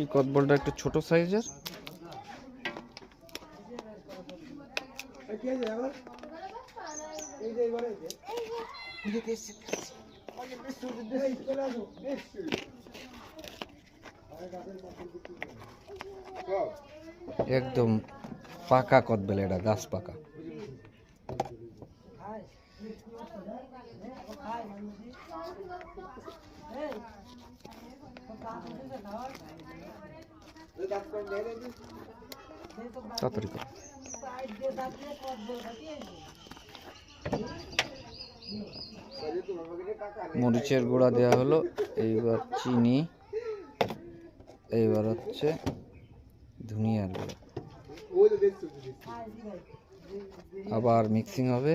এই কদবলটা একটু ছোট সাইজের। একদম পাকা কদবেল এটা গাছ পাকা। মরিচের গুঁড়া দেওয়া হলো এইবার চিনি এইবার হচ্ছে ধনিয়ার গুঁড়া। আবার মিক্সিং হবে।